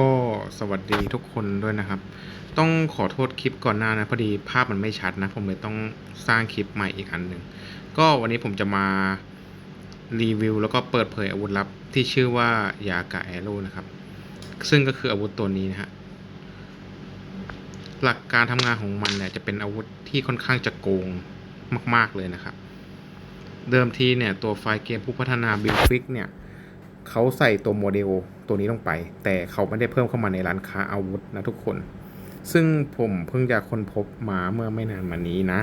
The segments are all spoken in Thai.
ก็สวัสดีทุกคนด้วยนะครับ ต้องขอโทษคลิปก่อนหน้านะพอดีภาพมันไม่ชัดนะ ผมเลยต้องสร้างคลิปใหม่อีกอันหนึ่งก็วันนี้ผมจะมารีวิวแล้วก็เปิดเผยอาวุธลับที่ชื่อว่ายากะแอโร่นะครับ ซึ่งก็คืออาวุธตัวนี้นะฮะหลักการทำงานของมันเนี่ยจะเป็นอาวุธที่ค่อนข้างจะโกงมาก ๆเลยนะครับ เดิมทีเนี่ยตัวไฟล์เกมผู้พัฒนาบิลฟิกเนี่ย เขาใส่ตัวโมเดลตัวนี้ลงไป แต่เขาไม่ได้เพิ่มเข้ามาในร้านค้าอาวุธนะทุกคน ซึ่งผมเพิ่งจะค้นพบมาเมื่อไม่นานมานี้นะ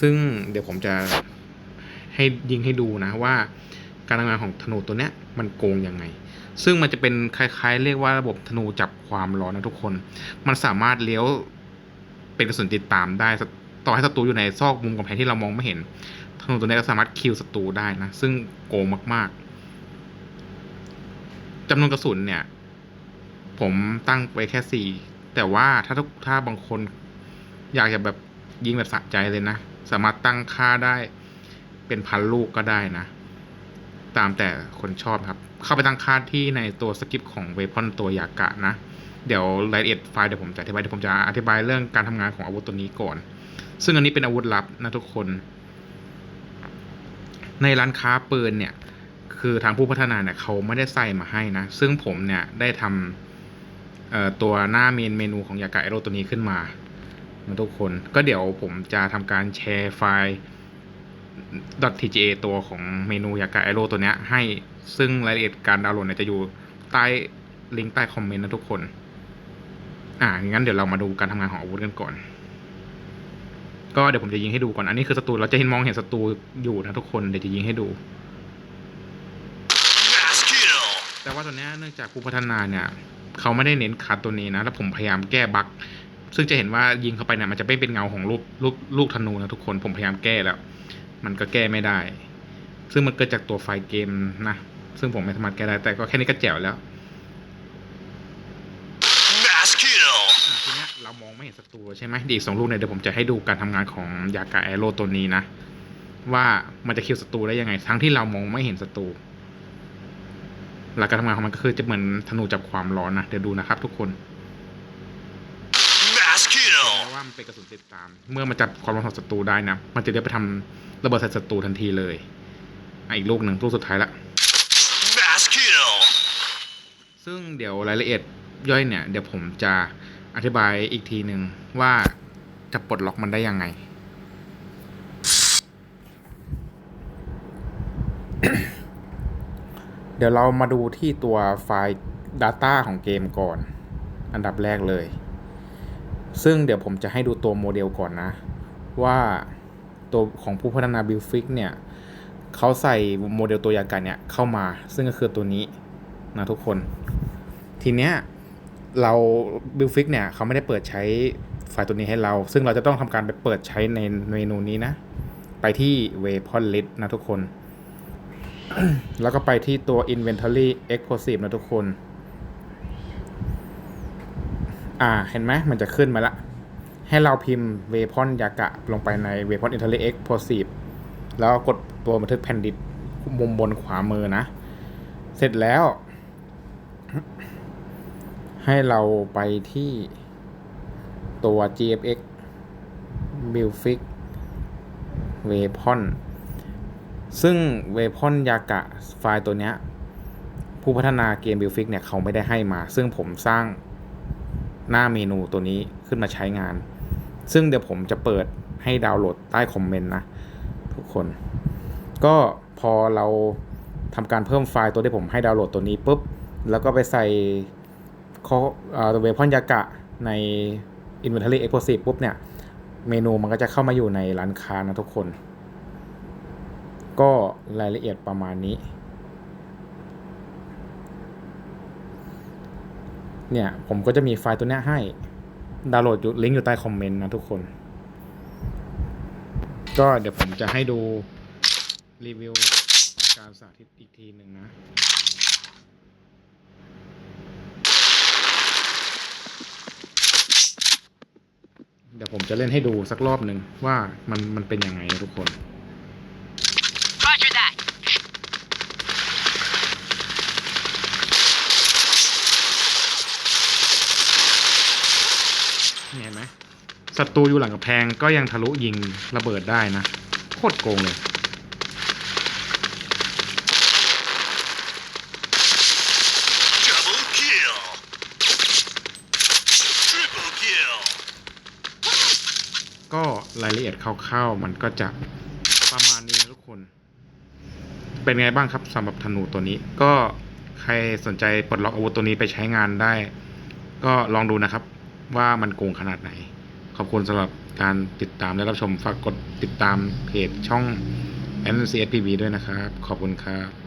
ซึ่งเดี๋ยวผมจะให้ยิงให้ดูนะว่า การทำงานของธนูตัวเนี้ยมันโกงยังไง ซึ่งมันจะเป็นคล้ายๆ เรียกว่าระบบธนูจับความร้อนนะทุกคน มันสามารถเลี้ยวเป็นกระสุนติดตามได้ต่อให้ศัตรูอยู่ในซอกมุมกำแพงที่เรามองไม่เห็นธนูตัวนี้ก็สามารถคิวศัตรูได้นะ ซึ่งโกงมากๆ จำนวนกระสุนเนี่ย ผมตั้งไว้แค่สี่แต่ว่าถ้าทุกถ้าบางคน อยากจะแบบยิงแบบสะใจเลยนะ สามารถตั้งค่าได้เป็นพันลูกก็ได้นะ ตามแต่คนชอบครับ เข้าไปตั้งค่าที่ในตัวสคริปของเวพอนตัวยากะนะ เดี๋ยวรายละเอียดไฟล์เดี๋ยวผมจะอธิบายเดี๋ยวผมจะอธิบายเรื่องการทำงานของอาวุธตัวนี้ก่อน ซึ่งอันนี้เป็นอาวุธลับนะทุกคน ในร้านค้าปืนเนี่ย คือทางผู้พัฒนาเนี่ยเขาไม่ได้ใส่มาให้นะ ซึ่งผมเนี่ยได้ทำตัวหน้าเมนเมนูของยากาเอโรตัวนี้ขึ้นมานะทุกคนก็เดี๋ยวผมจะทำการแชร์ไฟล์ .tga ตัวของเมนูยากาเอโรตัวเนี้ยให้ซึ่งรายละเอียดการดาวน์โหลดเนี่ยจะอยู่ใต้ลิงก์ใต้คอมเมนต์นะทุกคน อ่า งั้นเดี๋ยวเรามาดูการทำงานของอาวุธกันก่อน ก็เดี๋ยวผมจะยิงให้ดูก่อน อันนี้คือศัตรู เราจะเห็นมองเห็นศัตรูอยู่นะทุกคน เดี๋ยวจะยิงให้ดู แต่ว่าตอนนี้ยเนื่องจากผู้พัฒนาเนี่ยเขาไม่ได้เน้นคัดตัวนี้นะ แล้วผมพยายามแก้บั๊กซึ่งจะเห็นว่ายิงเข้าไปเนี่ยมันจะไม่เป็นเงาของลูกลูกลูกธนูนะทุกคนผมพยายามแก้แล้ว มันก็แก้ไม่ได้ ซึ่งมันเกิดจากตัวไฟล์เกมนะซึ่งผมไม่สามารถแก้ได้แต่ก็แค่นี้ก็แจ๋วแล้ว Mass kill. อะทีเนี้ยเรามองไม่เห็นศัตรูใช่ไหมเดี๋ยวอีกสองลูกเนี่ยเดี๋ยวผมจะให้ดูการทำงานของยากาแอโร่ตัวนี้นะ ว่ามันจะคิวศัตรูได้ยังไง ทั้งที่เรามองไม่เห็นศัตรู หลักการทำงานของมันก็คือจะเหมือนธนูจับความร้อนนะ เดี๋ยวดูนะครับทุกคน Mass เพ kill. ราะว่ามันเป็นกระสุนติดตาม เมื่อมันจับความร้อนของศัตรูได้นะ มันจะได้ไปทำระเบิดใส่ศัตรูทันทีเลยอะอีกลูกหนึ่งลูกสุดท้ายละ Mass kill. ซึ่งเดี๋ยวรายละเอียดย่อยเนี่ย เดี๋ยวผมจะอธิบายอีกทีหนึ่งว่าจะปลดล็อกมันได้ยังไง เดี๋ยวเรามาดูที่ตัวไฟล์ Data ของเกมก่อน อันดับแรกเลย ซึ่งเดี๋ยวผมจะให้ดูตัวโมเดลก่อนนะ ว่าตัวของผู้พัฒนา b u i l d f i x เนี่ยเขาใส่โมเดลตัวยากันเนี่ยเข้ามา ซึ่งก็คือตัวนี้นะทุกคน ทีเนี้ยเรา b u i l d f i x เนี่ยเขาไม่ได้เปิดใช้ไฟล์ตัวนี้ให้เรา ซึ่งเราจะต้องทำการไปเปิดใช้ในเมนูนี้นะ ไปที่ Weapon List นะทุกคน แล้วก็ไปที่ตัว Inventory Explosive นะทุกคน อ่า เห็นไหมมันจะขึ้นมาละ ให้เราพิมพ์ Weapon ยากะ ลงไปใน Weapon Inventory Explosive แล้วกดตัวบันทึกแผ่นดินมุมบนขวามือนะ เสร็จแล้ว ให้เราไปที่ตัว GFX m u l f i x weapon ซึ่ง Weapon ยากะไฟล์ตัวเนี้ยผู้พัฒนาเกม b u i l d f i x เนี่ยเขาไม่ได้ให้มา ซึ่งผมสร้างหน้าเมนูตัวนี้ขึ้นมาใช้งาน ซึ่งเดี๋ยวผมจะเปิดให้ดาวน์โหลดใต้คอมเมนต์นะ ทุกคน ก็พอเราทำการเพิ่มไฟล์ตัวที่ผมให้ดาวน์โหลดตัวนี้ปุ๊บ แล้วก็ไปใส่ข้อเวพอนยากะใน Inventory Explosive ปุ๊บเนี่ย เมนูมันก็จะเข้ามาอยู่ในร้านค้านะทุกคน ก็รายละเอียดประมาณนี้ เนี่ยผมก็จะมีไฟล์ตัวนี้ให้ดาวน์โหลดอยู่ลิงก์อยู่ใต้คอมเมนต์นะทุกคน ก็เดี๋ยวผมจะให้ดูรีวิวการสาธิตอีกทีหนึ่งนะเดี๋ยวผมจะเล่นให้ดูสักรอบหนึ่งว่ามันมันเป็นยังไงทุกคน ศัตรูอยู่หลังกำแพงก็ยังทะลุยิงระเบิดได้นะ โคตรโกงเลย Double kill. Triple kill. ก็รายละเอียดคร่าวๆมันก็จะประมาณนี้นะทุกคน เป็นไงบ้างครับสำหรับธนูตัวนี้ ก็ใครสนใจปลดล็อกอาวุธตัวนี้ไปใช้งานได้ ก็ลองดูนะครับว่ามันโกงขนาดไหน ขอบคุณสำหรับการติดตามและรับชมฝากกดติดตามเพจช่อง n c s p b ด้วยนะครับ ขอบคุณครับ